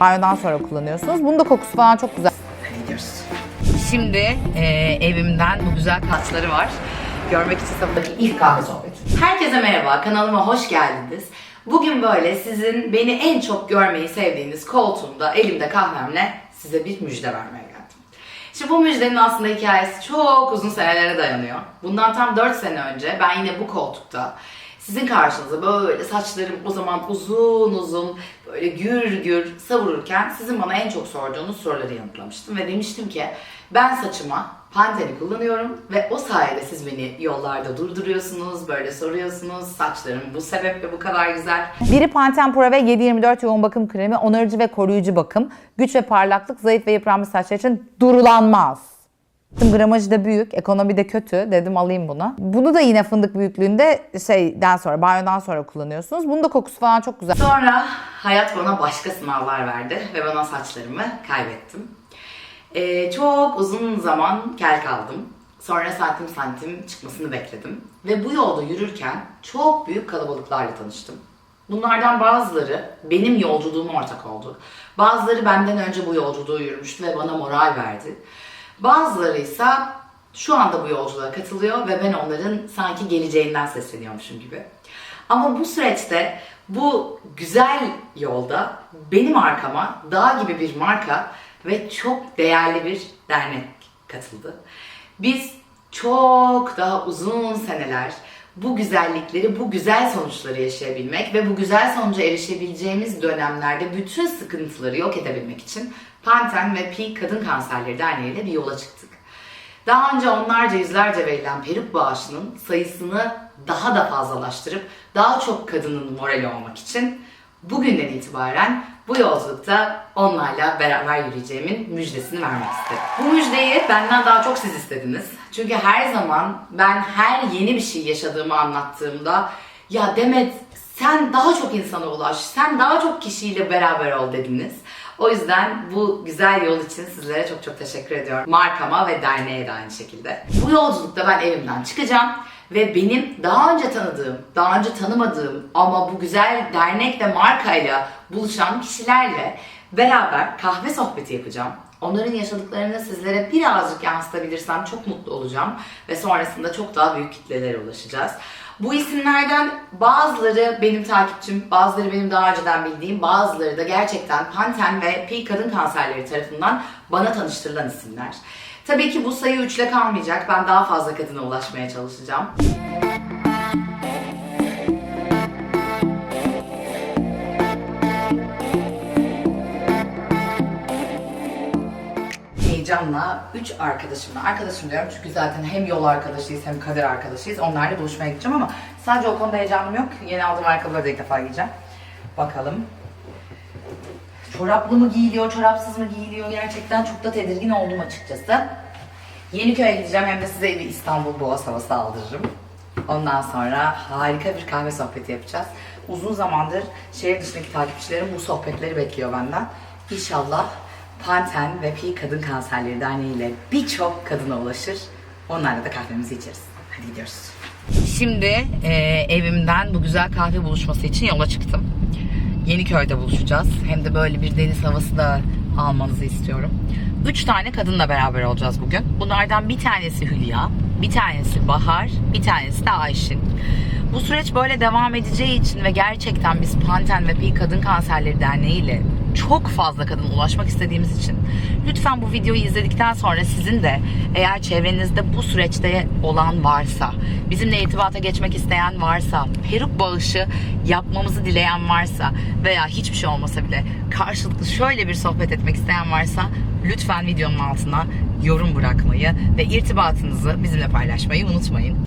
Banyodan sonra kullanıyorsunuz. Bunun da kokusu falan çok güzel. Hadi gidiyoruz. Şimdi e, evimden bu güzel taçları var. Görmek için sabahki ilk kahve sohbeti. Herkese merhaba, kanalıma hoş geldiniz. Bugün böyle sizin beni en çok görmeyi sevdiğiniz koltuğumda, elimde kahvemle size bir müjde vermeye geldim. Şimdi bu müjdenin aslında hikayesi çok uzun senelere dayanıyor. Bundan tam 4 sene önce ben yine bu koltukta sizin karşınıza böyle saçlarım o zaman uzun uzun böyle gür gür savururken sizin bana en çok sorduğunuz soruları yanıtlamıştım ve demiştim ki ben saçıma Pantene kullanıyorum ve o sayede siz beni yollarda durduruyorsunuz, böyle soruyorsunuz. Saçlarım bu sebeple bu kadar güzel. Biri Pantene Pro ve 724 yoğun bakım kremi, onarıcı ve koruyucu bakım, güç ve parlaklık, zayıf ve yıpranmış saçlar için durulanmaz. Gramajı da büyük, ekonomi de kötü. Dedim alayım bunu. Bunu da yine fındık büyüklüğünde şeyden sonra, banyodan sonra kullanıyorsunuz. Bunun da kokusu falan çok güzel. Sonra hayat bana başka sınavlar verdi ve bana saçlarımı kaybettim. Ee, çok uzun zaman kel kaldım. Sonra santim santim çıkmasını bekledim. Ve bu yolda yürürken çok büyük kalabalıklarla tanıştım. Bunlardan bazıları benim yolculuğuma ortak oldu. Bazıları benden önce bu yolculuğu yürümüştü ve bana moral verdi. Bazıları ise şu anda bu yolculuğa katılıyor ve ben onların sanki geleceğinden sesleniyormuşum gibi. Ama bu süreçte bu güzel yolda benim arkama dağ gibi bir marka ve çok değerli bir dernek katıldı. Biz çok daha uzun seneler bu güzellikleri, bu güzel sonuçları yaşayabilmek ve bu güzel sonuca erişebileceğimiz dönemlerde bütün sıkıntıları yok edebilmek için Panten ve Pi Kadın Kanserleri Derneği ile bir yola çıktık. Daha önce onlarca yüzlerce verilen peruk bağışının sayısını daha da fazlalaştırıp daha çok kadının morali olmak için bugünden itibaren bu yolculukta onlarla beraber yürüyeceğimin müjdesini vermek istedim. Bu müjdeyi benden daha çok siz istediniz. Çünkü her zaman ben her yeni bir şey yaşadığımı anlattığımda ya Demet sen daha çok insana ulaş, sen daha çok kişiyle beraber ol dediniz. O yüzden bu güzel yol için sizlere çok çok teşekkür ediyorum. Markama ve derneğe de aynı şekilde. Bu yolculukta ben evimden çıkacağım ve benim daha önce tanıdığım, daha önce tanımadığım ama bu güzel dernek ve markayla buluşan kişilerle beraber kahve sohbeti yapacağım. Onların yaşadıklarını sizlere birazcık yansıtabilirsem çok mutlu olacağım ve sonrasında çok daha büyük kitlelere ulaşacağız. Bu isimlerden bazıları benim takipçim, bazıları benim daha önceden bildiğim, bazıları da gerçekten Panten ve Pi Kadın Kanserleri tarafından bana tanıştırılan isimler. Tabii ki bu sayı 3 ile kalmayacak. Ben daha fazla kadına ulaşmaya çalışacağım. Heyecanla 3 arkadaşımla, arkadaşım diyorum çünkü zaten hem yol arkadaşıyız hem kader arkadaşıyız. Onlarla buluşmaya gideceğim ama sadece o konuda heyecanım yok. Yeni aldığım ayakkabıları da ilk defa giyeceğim. Bakalım. Çoraplı mı giyiliyor, çorapsız mı giyiliyor gerçekten çok da tedirgin oldum açıkçası. Yeniköy'e gideceğim hem de size bir İstanbul Boğaz havası aldırırım. Ondan sonra harika bir kahve sohbeti yapacağız. Uzun zamandır şehir dışındaki takipçilerim bu sohbetleri bekliyor benden. İnşallah Panten ve Pi Kadın Kanserleri Derneği ile birçok kadına ulaşır. Onlarla da kahvemizi içeriz. Hadi gidiyoruz. Şimdi e, evimden bu güzel kahve buluşması için yola çıktım. Yeniköy'de buluşacağız. Hem de böyle bir deniz havası da almanızı istiyorum. Üç tane kadınla beraber olacağız bugün. Bunlardan bir tanesi Hülya, bir tanesi Bahar, bir tanesi de Ayşin. Bu süreç böyle devam edeceği için ve gerçekten biz Panten ve Pi Kadın Kanserleri Derneği ile çok fazla kadın ulaşmak istediğimiz için lütfen bu videoyu izledikten sonra sizin de eğer çevrenizde bu süreçte olan varsa, bizimle irtibata geçmek isteyen varsa, peruk bağışı yapmamızı dileyen varsa veya hiçbir şey olmasa bile karşılıklı şöyle bir sohbet etmek isteyen varsa lütfen videonun altına yorum bırakmayı ve irtibatınızı bizimle paylaşmayı unutmayın.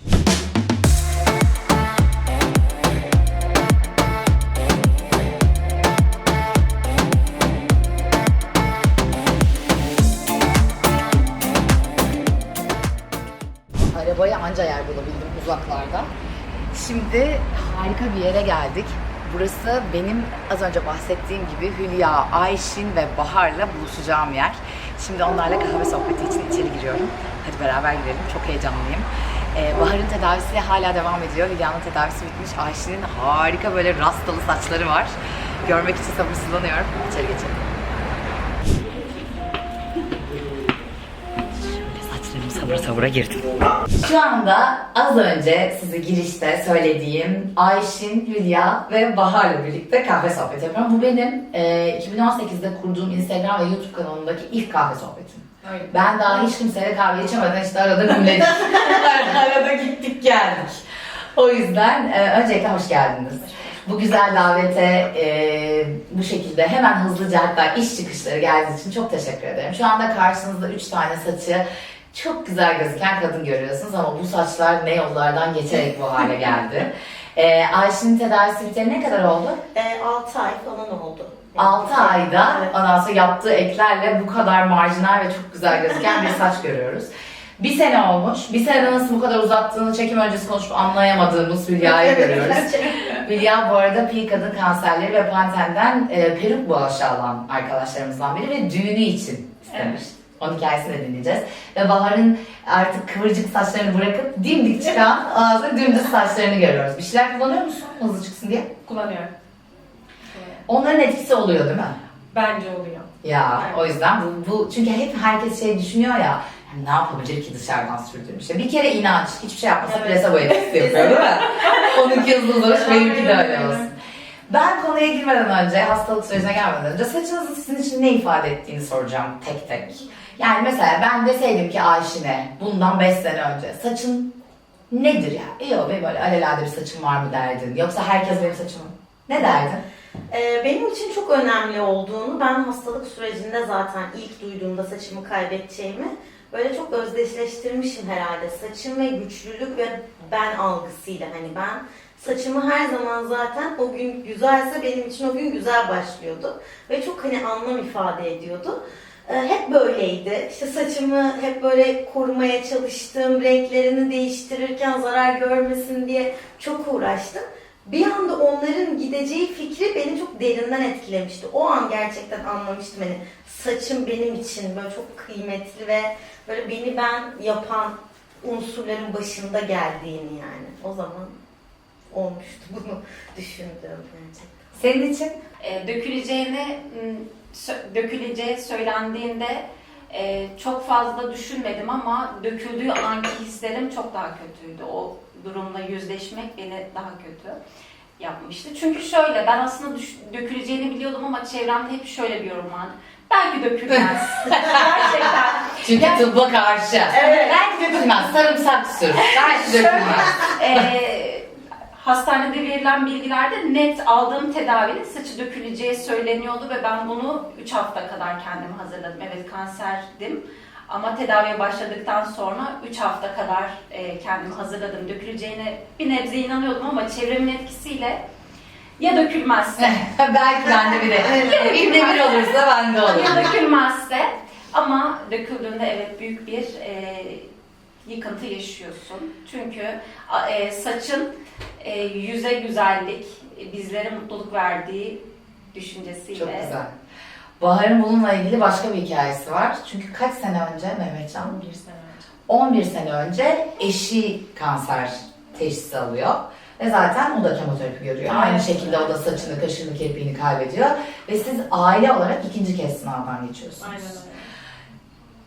Anca yer bulabildim uzaklarda. Şimdi harika bir yere geldik. Burası benim az önce bahsettiğim gibi Hülya, Ayşin ve Bahar'la buluşacağım yer. Şimdi onlarla kahve sohbeti için içeri giriyorum. Hadi beraber girelim. Çok heyecanlıyım. Ee, Bahar'ın tedavisi hala devam ediyor. Hülya'nın tedavisi bitmiş. Ayşin'in harika böyle rastalı saçları var. Görmek için sabırsızlanıyorum. İçeri geçelim. Saçlarımı sabır sabıra girdim. Şu anda az önce size girişte söylediğim Ayşin, Hülya ve Bahar'la birlikte kahve sohbeti yapıyorum. Bu benim e, 2018'de kurduğum Instagram ve YouTube kanalındaki ilk kahve sohbetim. Öyle. Ben daha hiç kimseyle kahve içemeden işte arada gümledik. arada, arada gittik geldik. O yüzden e, öncelikle hoş geldiniz. Bu güzel davete e, bu şekilde hemen hızlıca hatta iş çıkışları geldiğiniz için çok teşekkür ederim. Şu anda karşınızda 3 tane saçı çok güzel gözüken kadın görüyorsunuz ama bu saçlar ne yollardan geçerek bu hale geldi. E, Ayşe'nin tedavisi biteli ne kadar oldu? 6 ay falan oldu. 6 ayda Evet. ondan sonra yaptığı eklerle bu kadar marjinal ve çok güzel gözüken bir saç görüyoruz. Bir sene olmuş. Bir sene nasıl bu kadar uzattığını çekim öncesi konuşup anlayamadığımız Hülya'yı görüyoruz. Hülya bu arada pi kadın kanserleri ve Panten'den e, peruk bağışı alan arkadaşlarımızdan biri ve düğünü için istemiş. Onun hikayesini de dinleyeceğiz. Ve Bahar'ın artık kıvırcık saçlarını bırakıp dimdik çıkan ağzı dümdüz saçlarını görüyoruz. Bir şeyler kullanıyor musun hızlı çıksın diye? Kullanıyorum. Onların etkisi oluyor değil mi? Bence oluyor. Ya Evet. o yüzden bu, bu çünkü hep herkes şey düşünüyor ya yani ne yapabilir ki dışarıdan sürdüğüm işte. Bir kere inanç, hiçbir şey yapmasa Evet. plasebo etkisi yapıyor değil mi? Onunki hızlı duruş, benimki de öyle olsun. Ben konuya girmeden önce, hastalık sürecine gelmeden önce saçınızın sizin için ne ifade ettiğini soracağım tek tek. Yani mesela ben deseydim ki Ayşin'e bundan 5 sene önce saçın nedir ya? Yok benim böyle alelade bir saçım var mı derdin? Yoksa herkes benim saçımı ne derdin? Ee, benim için çok önemli olduğunu ben hastalık sürecinde zaten ilk duyduğumda saçımı kaybedeceğimi böyle çok özdeşleştirmişim herhalde. Saçım ve güçlülük ve ben algısıyla hani ben saçımı her zaman zaten o gün güzelse benim için o gün güzel başlıyordu. Ve çok hani anlam ifade ediyordu. Ee, hep böyleydi. İşte saçımı hep böyle korumaya çalıştım. Renklerini değiştirirken zarar görmesin diye çok uğraştım. Bir anda onların gideceği fikri beni çok derinden etkilemişti. O an gerçekten anlamıştım hani saçım benim için böyle çok kıymetli ve böyle beni ben yapan unsurların başında geldiğini yani. O zaman olmuştu bunu düşündüğüm gerçekten. Senin için e, sö- döküleceği söylendiğinde e, çok fazla düşünmedim ama döküldüğü anki hislerim çok daha kötüydü. O durumla yüzleşmek beni daha kötü yapmıştı. Çünkü şöyle ben aslında düş- döküleceğini biliyordum ama çevremde hep şöyle bir yorum vardı. Belki dökülmez. Gerçekten. Çünkü Ya- tıbba karşı. Evet. Belki dökülmez. Sarımsak sür. Belki dökülmez. Ee, hastanede verilen bilgilerde net aldığım tedavinin saçı döküleceği söyleniyordu ve ben bunu 3 hafta kadar kendimi hazırladım. Evet kanserdim ama tedaviye başladıktan sonra 3 hafta kadar e, kendimi hazırladım. Döküleceğine bir nebze inanıyordum ama çevremin etkisiyle ya dökülmezse Belki bir de. Bir de bir olursa bende olur. ya dökülmezse ama döküldüğünde evet büyük bir e, yıkıntı yaşıyorsun. Çünkü e, saçın e, yüze güzellik, e, bizlere mutluluk verdiği düşüncesiyle. Çok güzel. Bahar'ın bununla ilgili başka bir hikayesi var. Çünkü kaç sene önce Mehmetcan? Bir sene önce. 11 sene önce eşi kanser teşhisi alıyor. Ve zaten o da kemoterapi görüyor. Aynı şekilde o da saçını, kaşını, kirpiğini kaybediyor. Ve siz aile olarak ikinci kez sınavdan geçiyorsunuz. Aynen öyle.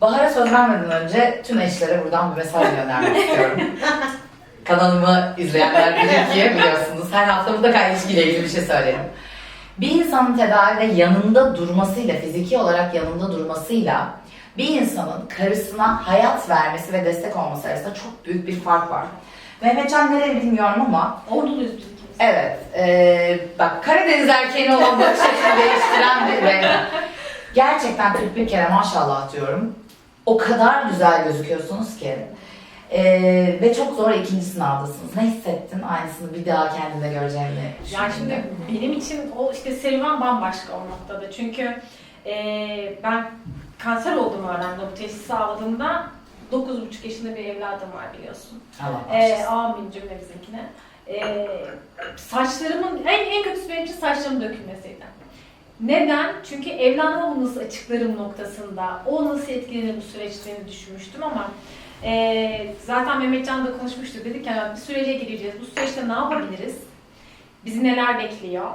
Bahar'a söz vermeden önce tüm eşlere buradan bir mesaj göndermek istiyorum. Kanalımı izleyenler bilir ki biliyorsunuz her hafta mutlaka ilişkiyle ilgili bir şey söylerim. Bir insanın tedavide yanında durmasıyla, fiziki olarak yanında durmasıyla bir insanın karısına hayat vermesi ve destek olması arasında çok büyük bir fark var. Mehmetcan nereli bilmiyorum ama Orduluyuz biz. Evet, eee, bak Karadeniz erkeğine olan bakış açısını değiştiren bir ve gerçekten 41 kere maşallah diyorum. O kadar güzel gözüküyorsunuz ki. Eee, ve çok zor ikinci sınavdasınız. Ne hissettin aynısını bir daha kendinde göreceğini Yani şimdi benim için o işte serüven bambaşka o noktada. Çünkü eee, ben kanser olduğumu öğrendim. Bu teşhisi aldığımda 9,5 yaşında bir evladım var biliyorsun. Allah Eee bağışlasın. amin cümlemizinkine. Eee saçlarımın, en, en kötüsü benim için saçlarımın dökülmesiydi. Neden? Çünkü evlenmemi nasıl açıklarım noktasında, o nasıl etkilenir bu süreçlerini düşünmüştüm ama eee, zaten Mehmetcan da konuşmuştuk. Dedik ya bir sürece gireceğiz. Bu süreçte ne yapabiliriz? Bizi neler bekliyor?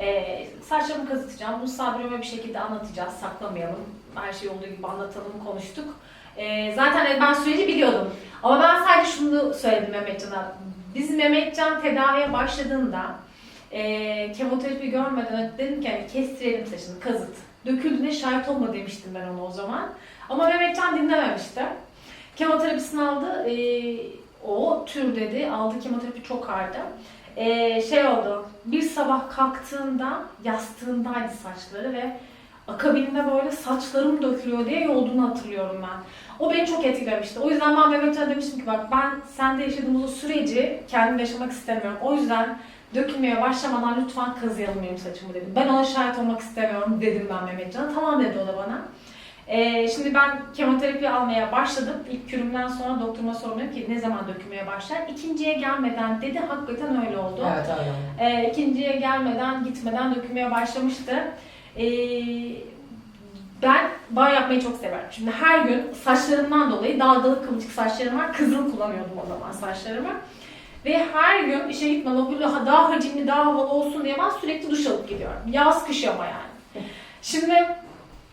Ee, saçlarımı kazıtacağım. Bunu Sabri'me bir şekilde anlatacağız. Saklamayalım. Her şey olduğu gibi anlatalım, konuştuk. Ee, zaten ben süreci biliyordum. Ama ben sadece şunu söyledim Mehmetcan'a. Biz Mehmetcan tedaviye başladığında e, kemoterapi görmeden dedim ki hani kestirelim saçını, kazıt. Döküldüğüne şahit olma demiştim ben ona o zaman. Ama Mehmetcan dinlememişti. Kemoterapisini aldı. E, o tür dedi. Aldığı kemoterapi çok ağırdı. E, şey oldu. Bir sabah kalktığında yastığındaydı saçları ve akabinde böyle saçlarım dökülüyor diye yolduğunu hatırlıyorum ben. O beni çok etkilemişti. O yüzden ben Mehmetcan'a demiştim ki bak ben sende yaşadığımız o süreci kendim yaşamak istemiyorum. O yüzden dökülmeye başlamadan lütfen kazıyalım benim saçımı dedim. Ben ona şahit olmak istemiyorum dedim ben Mehmetcan'a. Tamam dedi o da bana. Ee, şimdi ben kemoterapi almaya başladım. İlk kürümden sonra doktoruma sordum ki ne zaman dökülmeye başlar. İkinciye gelmeden dedi. Hakikaten öyle oldu. Evet öyle. Ee, ikinciye gelmeden, gitmeden dökülmeye başlamıştı. Ee, ben banyo yapmayı çok severim. Şimdi her gün saçlarımdan dolayı dalgalı kıvırcık saçlarım var. Kızıl kullanıyordum o zaman saçlarımı. Ve her gün işe gitmeden böyle daha hacimli, daha havalı olsun diye ben sürekli duş alıp gidiyorum. Yaz kış ama yani. Şimdi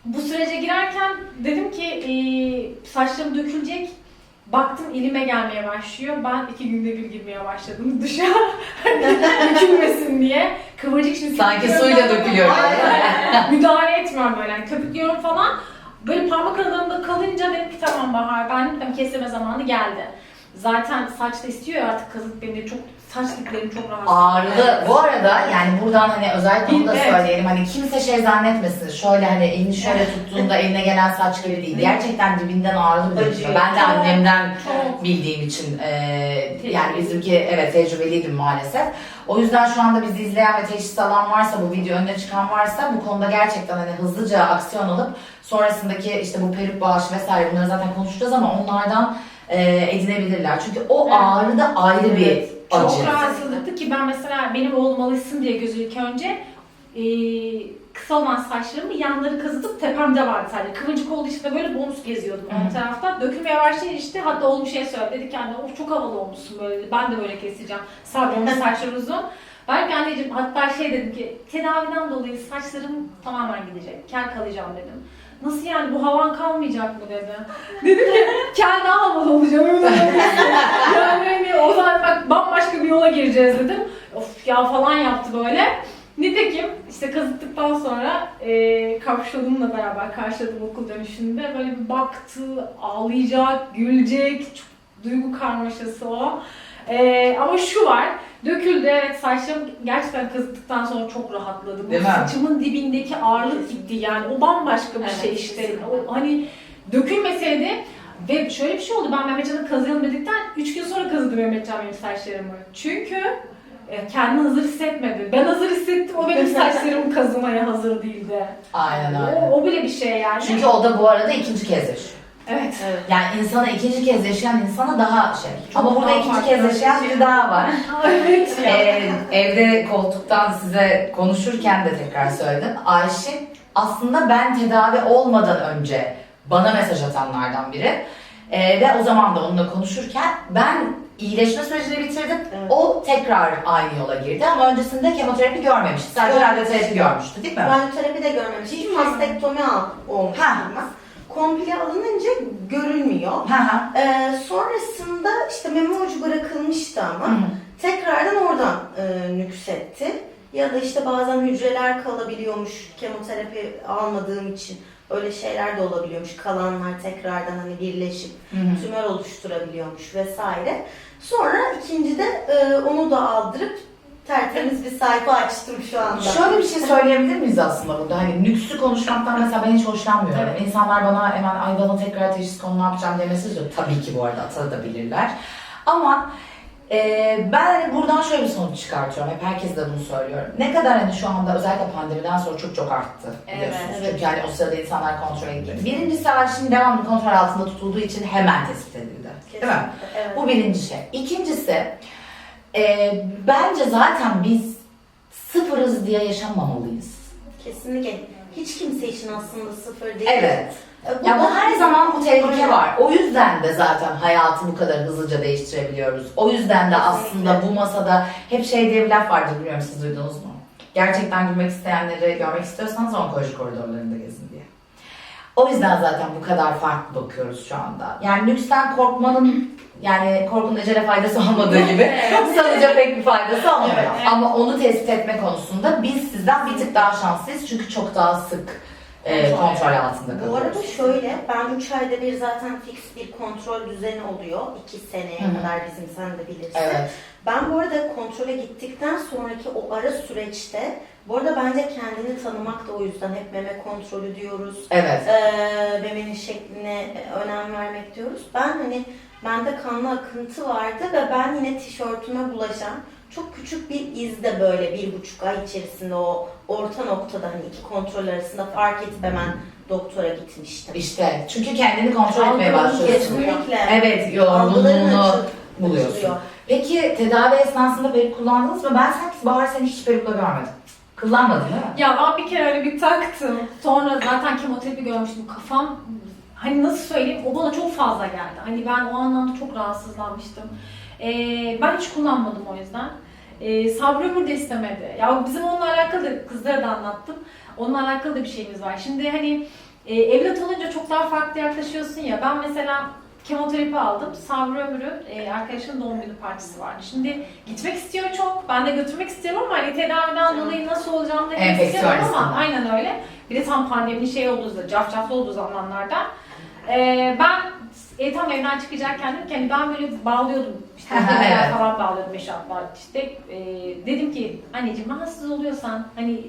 bu sürece girerken dedim ki ee, saçlarım dökülecek. Baktım elime gelmeye başlıyor. Ben iki günde bir girmeye başladım duşa. Dökülmesin diye. Kıvırcık şimdi Sanki suyla dökülüyor. Aynen. Müdahale etmiyorum böyle. Yani köpüklüyorum falan. Böyle parmak aralarında kalınca dedim ki tamam Bahar ben dedim kesleme zamanı geldi. Zaten saç da istiyor ya artık kazık benim de çok saç diplerim çok rahatsız. Ağrılı. Bu arada yani buradan hani özellikle onu da Evet. söyleyelim. Hani kimse şey zannetmesin. Şöyle hani elini şöyle tuttuğunda eline gelen saç gibi değil. Gerçekten dibinden ağrılı bir Acıyor. Ben de Çok. annemden Çok. bildiğim için e, yani bizimki evet tecrübeliydim maalesef. O yüzden şu anda bizi izleyen ve teşhis alan varsa bu video önüne çıkan varsa bu konuda gerçekten hani hızlıca aksiyon alıp sonrasındaki işte bu peruk bağışı vesaire bunları zaten konuşacağız ama onlardan e, edinebilirler. Çünkü o Evet. ağrı da ayrı bir acı. Çok rahatsızlıktı ki ben mesela benim oğlum alışsın diye gözü ilk önce eee, kısa olan saçlarımı yanları kazıtıp tepemde vardı sadece. Kıvırcık olduğu için de böyle bonus geziyordum o tarafta. Dökülmeye başlayınca işte hatta oğlum şey söyledi. Dedi ki anne of çok havalı olmuşsun böyle dedi. Ben de böyle keseceğim. Sabri'nin saçları uzun. Ben ki anneciğim hatta şey dedim ki tedaviden dolayı saçlarım tamamen gidecek. Kel kalacağım dedim. Nasıl yani bu havan kalmayacak mı dedi. Dedim ki daha havalı olacağım. Öyle yani hani o zaman bak bambaşka bir yola gireceğiz dedim. Of ya falan yaptı böyle. Nitekim işte kazıttıktan sonra e, kapşonumla beraber karşıladım okul dönüşünde. Böyle bir baktı, ağlayacak, gülecek. Çok duygu karmaşası o. E, ama şu var, döküldü evet saçlarım gerçekten kazıttıktan sonra çok rahatladım. Değil o mi? saçımın dibindeki ağırlık gitti yani. O bambaşka bir Evet, şey işte. kesinlikle. O, hani dökülmeseydi ve şöyle bir şey oldu. Ben Mehmetcan'ı kazıyalım dedikten 3 gün sonra kazıdı Mehmetcan benim saçlarımı. Çünkü e, kendini hazır hissetmedi. Ben hazır hissettim. O benim saçlarımı kazımaya hazır değildi. Aynen O, öyle. o bile bir şey yani. Çünkü o da bu arada ikinci kez yaşıyor. Evet. Evet. Yani insana ikinci kez yaşayan insana daha şey. Ama burada ikinci kez yaşayan biri daha var. evet. Ee, evde koltuktan size konuşurken de tekrar söyledim. Ayşe aslında ben tedavi olmadan önce bana mesaj atanlardan biri. Ee, ve o zaman da onunla konuşurken ben iyileşme sürecini bitirdim. Evet. O tekrar aynı yola girdi ama öncesinde kemoterapi görmemişti. Sadece Görmemişti. radyoterapi görmüştü değil mi? Radyoterapi de görmemiştim. Hiç Mastektomi olmuş. Ha. Komple alınınca görülmüyor. Ha ha. Ee, sonrasında işte meme ucu bırakılmıştı ama Hı tekrardan oradan e, nüksetti. Ya da işte bazen hücreler kalabiliyormuş kemoterapi almadığım için. Öyle şeyler de olabiliyormuş. Kalanlar tekrardan hani birleşip Hı hı. tümör oluşturabiliyormuş vesaire. Sonra ikincide e, onu da aldırıp tertemiz bir sayfa açtım şu anda. Şöyle bir şey söyleyebilir miyiz aslında burada? Hani nüksü konuşmaktan mesela ben hiç hoşlanmıyorum. Evet. İnsanlar bana hemen ay bana tekrar teşhis konu ne yapacağım mesaj atıyor. Tabii ki bu arada atabilirler. Ama e, ben hani buradan şöyle bir sonuç çıkartıyorum. Hep herkese de bunu söylüyorum. Ne kadar hani şu anda özellikle pandemiden sonra çok çok arttı. Biliyorsunuz. Evet, evet. Çünkü hani o sırada insanlar kontrole gidiyor. Birincisi Ayşe'nin devamlı kontrol altında tutulduğu için hemen tespit edildi. Değil mi? Kesinlikle, Evet. Bu birinci şey. İkincisi, e, bence zaten biz sıfırız diye yaşamamalıyız. Kesinlikle. Hiç kimse için aslında sıfır değil. Evet. E, Ya bu her zaman bu tehlike var. O yüzden de zaten hayatı bu kadar hızlıca değiştirebiliyoruz. O yüzden de aslında bu masada hep şey diye bir laf vardır bilmiyorum siz duydunuz mu? Gerçekten gülmek isteyenleri görmek istiyorsanız onkoloji koridorlarında gezin diye. O yüzden zaten bu kadar farklı bakıyoruz şu anda. Yani lüksten korkmanın yani korkunun ecele faydası olmadığı gibi sadece pek bir faydası olmuyor. Evet. Ama onu tespit etme konusunda biz sizden bir tık daha şanslıyız çünkü çok daha sık e, Kontrol. altında Bu arada şöyle, ben 3 ayda bir zaten fix bir kontrol düzeni oluyor. 2 seneye Hı hı. kadar bizim sen de bilirsin. Evet. Ben bu arada kontrole gittikten sonraki o ara süreçte, bu arada bence kendini tanımak da o yüzden hep meme kontrolü diyoruz. Evet. Ee, memenin şekline önem vermek diyoruz. Ben hani bende kanlı akıntı vardı ve ben yine tişörtüme bulaşan çok küçük bir izde böyle bir buçuk ay içerisinde o orta noktada hani iki kontrol arasında fark edip hemen doktora gitmiştim. İşte çünkü kendini kontrol etmeye Algıların başlıyorsun. Kesinlikle. Evet, Algıların yorgunluğunu açıl- buluyorsun. açılıyor. Peki tedavi esnasında peruk kullandınız mı? Ben sanki Bahar seni hiç perukla görmedim. Kullanmadın değil mi? Ya ben bir kere öyle bir taktım. Sonra zaten kemoterapi görmüştüm. Kafam hani nasıl söyleyeyim o bana çok fazla geldi. Hani ben o anlamda çok rahatsızlanmıştım. Ee, ben hiç kullanmadım o yüzden. Ee, Sabri Ömür de istemedi. Ya bizim onunla alakalı kızlara da anlattım. Onunla alakalı da bir şeyimiz var. Şimdi hani e, evlat olunca çok daha farklı yaklaşıyorsun ya. Ben mesela kemoterapi aldım. Sabri Ömür'ün e, arkadaşının doğum günü partisi vardı. Şimdi gitmek istiyor çok. Ben de götürmek istiyorum ama hani tedaviden dolayı nasıl olacağını da istiyorum ama aynen öyle. Bir de tam pandeminin şey olduğu cafcaflı olduğu zamanlarda. E, ben e, tam evden çıkacakken dedim ki hani ben böyle bağlıyordum. İşte Evet. falan bağlıyordum eşarplar. İşte e, dedim ki anneciğim rahatsız oluyorsan hani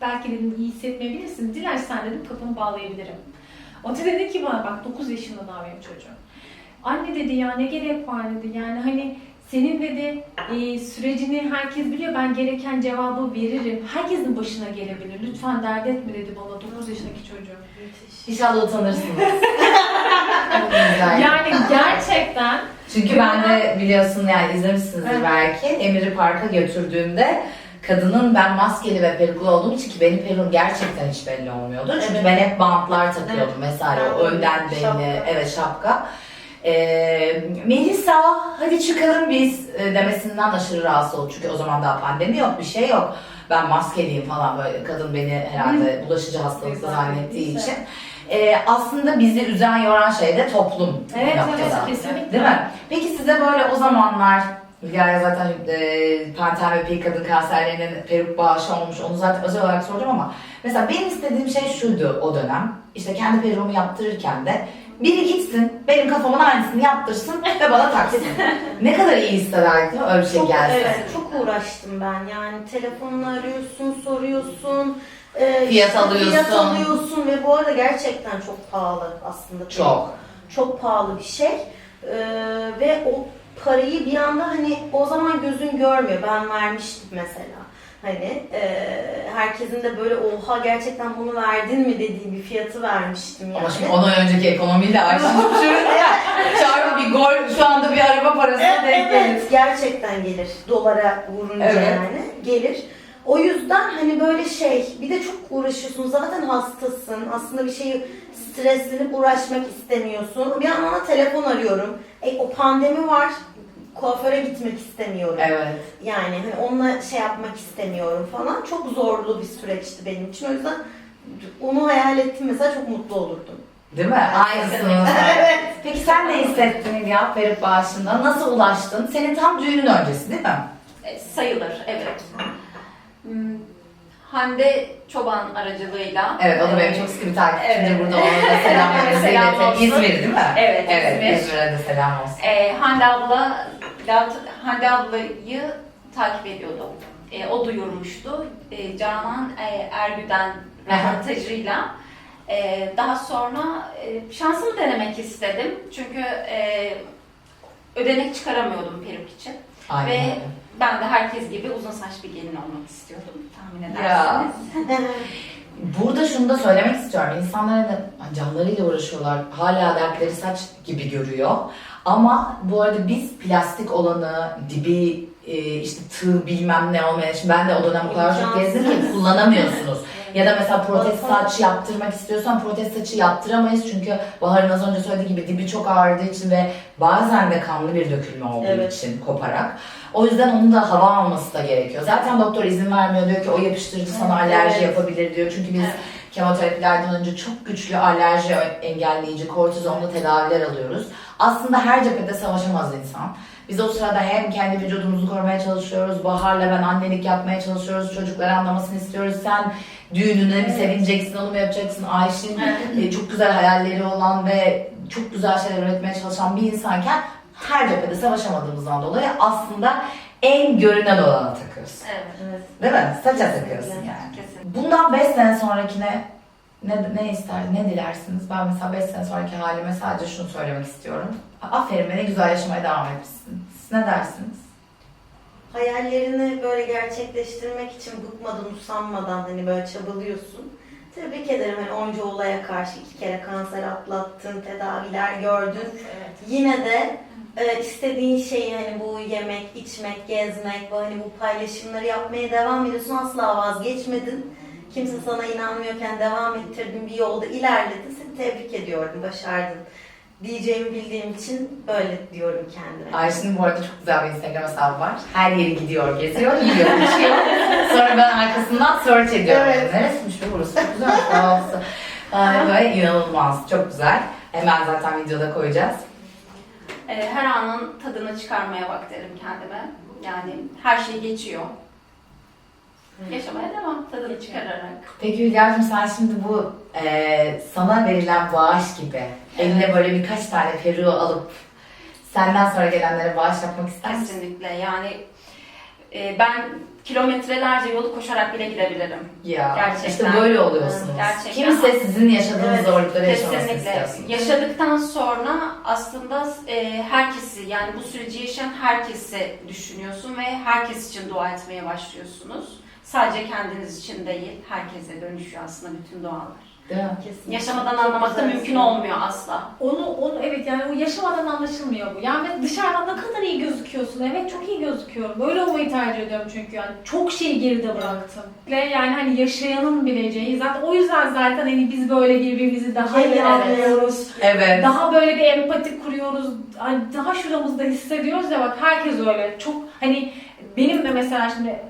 belki dedim iyi hissetmeyebilirsin. Dilersen dedim kapımı bağlayabilirim. O da dedi ki bana bak 9 yaşında daha benim çocuğum. Anne dedi ya ne gerek var dedi yani hani senin dedi e, sürecini herkes biliyor ben gereken cevabı veririm. Herkesin başına gelebilir. Lütfen dert etme dedi bana 9 yaşındaki çocuğum. İnşallah utanırsınız. Çok güzel. Yani gerçekten Çünkü ben de biliyorsun yani izlemişsinizdir Evet. belki. Emir'i parka götürdüğümde kadının ben maskeli ve peruklu olduğum için ki benim peruğum gerçekten hiç belli olmuyordu. Çünkü Evet. ben hep bantlar takıyordum vesaire. O de önden belli. şapka. Evet şapka. Ee, Melisa hadi çıkalım biz e, demesinden aşırı rahatsız oldum. Çünkü o zaman daha pandemi yok bir şey yok. Ben maskeliyim falan böyle kadın beni herhalde bulaşıcı hastalıklı Güzel, zannettiği için. Ee, aslında bizi üzen yoran şey de toplum. Evet, evet, kesinlikle. Değil mi? Peki size böyle o zamanlar Hülya'ya zaten e, panten ve kadın kanserlerinin peruk bağışı olmuş. Onu zaten özel olarak soracağım ama mesela benim istediğim şey şuydu o dönem. İşte kendi peruğumu yaptırırken de biri gitsin, benim kafamın aynısını yaptırsın ve bana taksın. ne kadar iyi hissederdi öyle bir şey Çok, gelse. evet, çok uğraştım ben. Yani telefonla arıyorsun, soruyorsun. e, Fiyat alıyorsun. Fiyat alıyorsun ve bu arada gerçekten çok pahalı aslında. Çok. Çok pahalı bir şey. E, ve o parayı bir anda hani o zaman gözün görmüyor. Ben vermiştim mesela. Hani e, herkesin de böyle oha gerçekten bunu verdin mi dediği bir fiyatı vermiştim yani. Ama şimdi 10 ay önceki ekonomiyle aşmışım ya. Çarpı bir gol şu anda bir araba parası Evet, denk gelir. evet, gerçekten gelir. Dolara vurunca Evet. yani gelir. O yüzden hani böyle şey, bir de çok uğraşıyorsun. Zaten hastasın. Aslında bir şeyi streslenip uğraşmak istemiyorsun. Bir yandan da telefon arıyorum. E, o pandemi var. Kuaföre gitmek istemiyorum. Evet. Yani hani onunla şey yapmak istemiyorum falan. Çok zorlu bir süreçti benim için. O yüzden onu hayal ettim mesela çok mutlu olurdum. Değil mi? Aynısını. Peki sen ne hissettin ya peruk bağışında? Nasıl ulaştın? Senin tam düğünün öncesi değil mi? E, sayılır, evet. Hmm, Hande Çoban aracılığıyla. Evet, o da benim çok sıkı bir takipçimdir. Evet. Burada ona da selamlarımızı Selam iletelim. olsun. İzmir değil mi? Evet, Evet, İzmir. İzmir'e de selam olsun. E, Hande abla, Hande ablayı takip ediyordum. E, o duyurmuştu. E, Canan e, Ergüden röportajıyla. E, daha sonra e, şansımı denemek istedim. Çünkü e, ödenek çıkaramıyordum peruk için. Aynen Ve ben de herkes gibi uzun saç bir gelin olmak istiyordum tahmin edersiniz. Burada şunu da söylemek istiyorum. İnsanlar da canlarıyla uğraşıyorlar. Hala dertleri saç gibi görüyor. Ama bu arada biz plastik olanı, dibi e, işte tığ bilmem ne olmayan. Şimdi ben de o dönem o kadar çok gezdim ki kullanamıyorsunuz. Ya da mesela protez saç yaptırmak istiyorsan protez saçı yaptıramayız çünkü Bahar'ın az önce söylediği gibi dibi çok ağrıdığı için ve bazen de kanlı bir dökülme olduğu Evet. için koparak. O yüzden onun da hava alması da gerekiyor. Zaten doktor izin vermiyor diyor ki o yapıştırıcı sana alerji Evet. yapabilir diyor. Çünkü biz kemoterapilerden önce çok güçlü alerji engelleyici kortizonlu tedaviler alıyoruz. Aslında her cephede savaşamaz insan. Biz o sırada hem kendi vücudumuzu korumaya çalışıyoruz, Bahar'la ben annelik yapmaya çalışıyoruz, çocukları anlamasını istiyoruz. Sen düğününe mi sevineceksin, onu mu yapacaksın? Ayşin e, çok güzel hayalleri olan ve çok güzel şeyler üretmeye çalışan bir insanken her cephede savaşamadığımızdan dolayı aslında en görünen olana takıyoruz. Evet. Değil mi? Saça Kesinlikle. takıyorsun yani. Kesin. Bundan 5 sene sonrakine ne, ne ister, ne dilersiniz? Ben mesela 5 sene sonraki halime sadece şunu söylemek istiyorum. Aferin be ne güzel yaşamaya devam etmişsin. Siz ne dersiniz? Hayallerini böyle gerçekleştirmek için bıkmadan, usanmadan hani böyle çabalıyorsun. Tebrik ederim hani onca olaya karşı iki kere kanser atlattın, tedaviler gördün. Evet. Yine de e, istediğin şeyi hani bu yemek, içmek, gezmek, bu hani bu paylaşımları yapmaya devam ediyorsun. Asla vazgeçmedin. Kimse sana inanmıyorken devam ettirdin bir yolda ilerledin. Seni tebrik ediyorum, başardın. Diyeceğimi bildiğim için böyle diyorum kendime. Ayşe'nin bu arada çok güzel bir Instagram hesabı var. Her yere gidiyor, geziyor, yiyor, içiyor. Sonra ben arkasından search ediyorum. Evet. Neresiymiş bu burası? Güzel sağ olsun. Böyle inanılmaz, çok güzel. Hemen zaten videoda koyacağız. Ee, her anın tadını çıkarmaya bak derim kendime. Yani her şey geçiyor. Yaşamaya devam, tadını çıkararak. Peki Hülya'cığım sen şimdi bu e, sana verilen bağış gibi eline böyle birkaç tane peruğu alıp senden sonra gelenlere bağış yapmak ister misin? Kesinlikle yani e, ben kilometrelerce yolu koşarak bile gidebilirim. Ya Gerçekten. işte böyle oluyorsunuz. Gerçekten. Kimse sizin yaşadığınız Evet, zorlukları yaşamasını Kesinlikle. istiyorsunuz. Yaşadıktan sonra aslında e, herkesi yani bu süreci yaşayan herkesi düşünüyorsun ve herkes için dua etmeye başlıyorsunuz. Sadece kendiniz için değil, herkese dönüşüyor aslında bütün mi? Kesinlikle. Yaşamadan anlamak da mümkün olmuyor asla. Onu, onu evet yani o yaşamadan anlaşılmıyor bu. Yani dışarıdan ne kadar iyi gözüküyorsun. Evet çok iyi gözüküyorum. Böyle olmayı tercih ediyorum çünkü yani çok şey geride bıraktım. Ve yani hani yaşayanın bileceği zaten o yüzden zaten hani biz böyle birbirimizi daha iyi anlıyoruz. Evet. Daha böyle bir empati kuruyoruz. Hani daha şuramızda hissediyoruz ya bak herkes öyle. Çok hani benim de mesela şimdi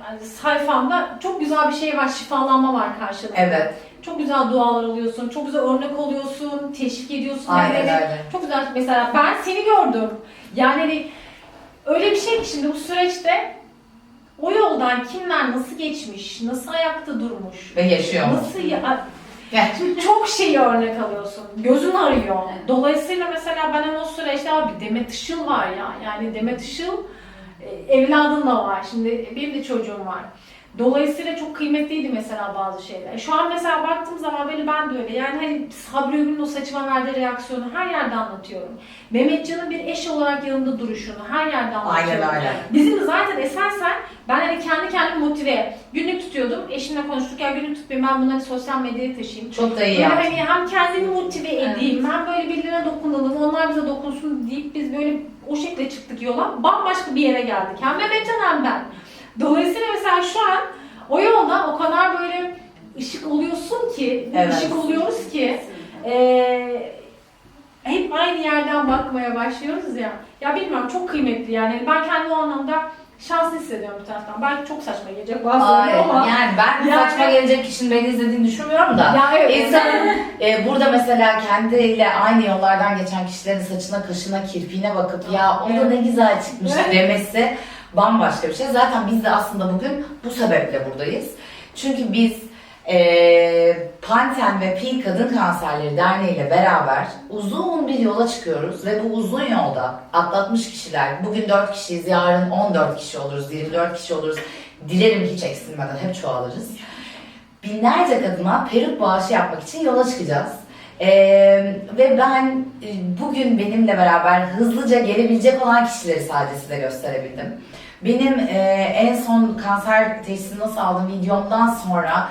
sayfamda çok güzel bir şey var. Şifalanma var karşılıklı. Evet. Çok güzel dualar alıyorsun. Çok güzel örnek oluyorsun. Teşvik ediyorsun. Aynen Yani öyle. çok güzel mesela ben seni gördüm. Yani hani öyle bir şey ki şimdi bu süreçte o yoldan kimler nasıl geçmiş, nasıl ayakta durmuş, Ve yaşıyor nasıl ya, çok şeyi örnek alıyorsun. Gözün arıyor. Dolayısıyla mesela ben o süreçte abi Demet Işıl var ya. Yani Demet Işıl evladın da var. Şimdi benim de çocuğum var. Dolayısıyla çok kıymetliydi mesela bazı şeyler. Şu an mesela baktığım zaman beni ben de öyle. Yani hani Sabri Övün'ün o saçıma verdiği reaksiyonu her yerde anlatıyorum. Mehmetcan'ın bir eş olarak yanında duruşunu her yerde anlatıyorum. Aynen öyle. Bizim zaten esasen ben hani kendi kendimi motive günlük tutuyordum. Eşimle konuştuk ya günlük tutmayayım ben bunları sosyal medyaya taşıyayım. Çok da iyi Böyle yaptın. hani hem kendimi motive edeyim hem böyle birilerine dokunalım onlar bize dokunsun deyip biz böyle o şekilde çıktık yola. Bambaşka bir yere geldik. Hem Mehmetcan hem ben. Dolayısıyla mesela şu an o yolda o kadar böyle ışık oluyorsun ki, Evet. ışık oluyoruz ki eee, hep aynı yerden bakmaya başlıyoruz ya. Ya bilmiyorum çok kıymetli yani. Ben kendimi o anlamda şanslı hissediyorum bir taraftan. Belki çok saçma gelecek bazıları ama. yani ben Yani- saçma gelecek kişinin beni izlediğini düşünmüyorum da. Ya evet. İnsanın e, burada mesela kendiyle aynı yollardan geçen kişilerin saçına, kaşına, kirpiğine bakıp ya o da ne güzel çıkmış demesi bambaşka bir şey. Zaten biz de aslında bugün bu sebeple buradayız. Çünkü biz e, Panten ve Pink Kadın Kanserleri Derneği ile beraber uzun bir yola çıkıyoruz ve bu uzun yolda atlatmış kişiler, bugün 4 kişiyiz, yarın 14 kişi oluruz, 24 kişi oluruz. Dilerim hiç eksilmeden hep çoğalırız binlerce kadına peruk bağışı yapmak için yola çıkacağız. Ee, ve ben e, bugün benimle beraber hızlıca gelebilecek olan kişileri sadece size gösterebildim. Benim e, en son kanser teşhisini nasıl aldığım videomdan sonra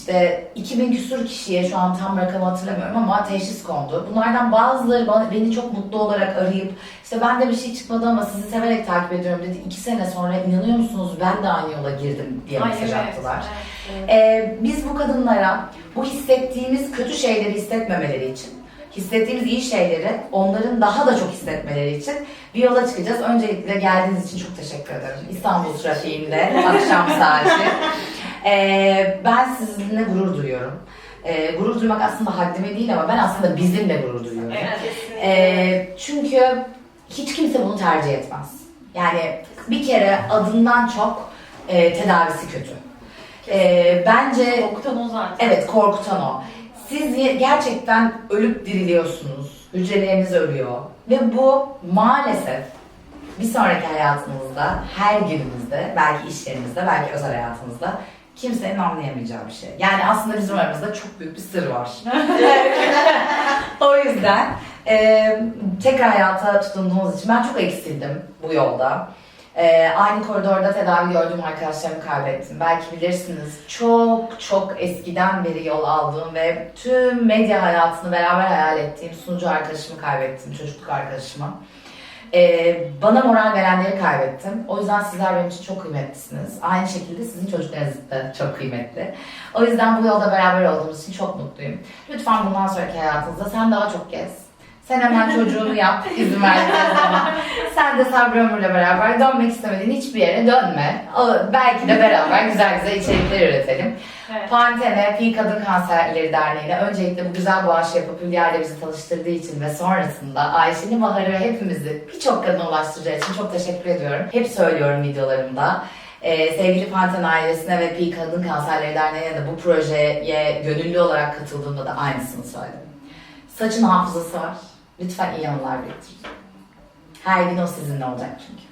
işte 2000 küsur kişiye şu an tam rakamı hatırlamıyorum ama teşhis kondu. Bunlardan bazıları bana, beni çok mutlu olarak arayıp işte bende bir şey çıkmadı ama sizi severek takip ediyorum dedi. İki sene sonra inanıyor musunuz ben de aynı yola girdim diye Ay, mesaj evet, attılar. evet. Ee, biz bu kadınlara bu hissettiğimiz kötü şeyleri hissetmemeleri için, hissettiğimiz iyi şeyleri onların daha da çok hissetmeleri için bir yola çıkacağız. Öncelikle geldiğiniz için çok teşekkür ederim. İstanbul trafiğinde akşam saati. Ee, ben sizinle gurur duyuyorum. Ee, gurur duymak aslında haddime değil ama ben aslında bizimle gurur duyuyorum. Evet, kesinlikle. Ee, çünkü hiç kimse bunu tercih etmez. Yani bir kere adından çok e, tedavisi kötü. Ee, bence Korkutan o zaten. evet korkutan o. Siz ye- gerçekten ölüp diriliyorsunuz. Hücreleriniz ölüyor. Ve bu maalesef bir sonraki hayatınızda, her günümüzde, belki iş yerinizde, belki özel hayatınızda kimsenin anlayamayacağı bir şey. Yani aslında bizim aramızda çok büyük bir sır var. o yüzden e, tekrar hayata tutunduğunuz için ben çok eksildim bu yolda. E, aynı koridorda tedavi gördüğüm arkadaşlarımı kaybettim. Belki bilirsiniz çok çok eskiden beri yol aldığım ve tüm medya hayatını beraber hayal ettiğim sunucu arkadaşımı kaybettim, çocukluk arkadaşımı. E, bana moral verenleri kaybettim. O yüzden sizler benim için çok kıymetlisiniz. Aynı şekilde sizin çocuklarınız da çok kıymetli. O yüzden bu yolda beraber olduğumuz için çok mutluyum. Lütfen bundan sonraki hayatınızda sen daha çok gez. Sen hemen çocuğunu yap izin verdiğin zaman. Sen de Sabri Ömür'le beraber dönmek istemediğin hiçbir yere dönme. Belki de beraber güzel güzel içerikler üretelim. Evet. Pantene, Pi Kadın Kanserleri Derneği'ne öncelikle bu güzel bağışı yapıp Hülya ile bizi tanıştırdığı için ve sonrasında Ayşe'nin Bahar'ı ve hepimizi birçok kadına ulaştıracağı için çok teşekkür ediyorum. Hep söylüyorum videolarımda. Ee, sevgili Panten ailesine ve Pi Kadın Kanserleri Derneği'ne de bu projeye gönüllü olarak katıldığımda da aynısını söyledim. Saçın hafızası var. Lütfen iyi anılar biriktirin. Her gün o sizinle olacak çünkü.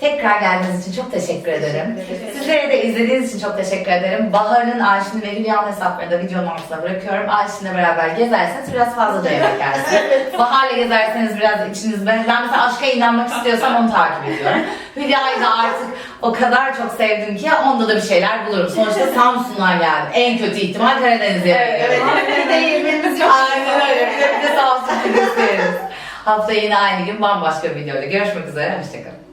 Tekrar geldiğiniz için çok teşekkür ederim. Sizlere de izlediğiniz için çok teşekkür ederim. Bahar'ın, Ayşin ve Hülya'nın hesaplarını da videonun altına bırakıyorum. Ayşin'le beraber gezerseniz biraz fazla da yemek yersiniz. Bahar'la gezerseniz biraz içinizde. Ben mesela aşka inanmak istiyorsam onu takip ediyorum. Hülya'yı da artık o kadar çok sevdim ki onda da bir şeyler bulurum. Sonuçta Samsun'dan geldim. En kötü ihtimal Karadeniz yerine Evet, evet. bir de yemeğimiz yok. Aynen öyle. Bir de, bir de Samsun'u gösteririz. Haftaya yine aynı gün bambaşka bir videoyla görüşmek üzere. Hoşçakalın.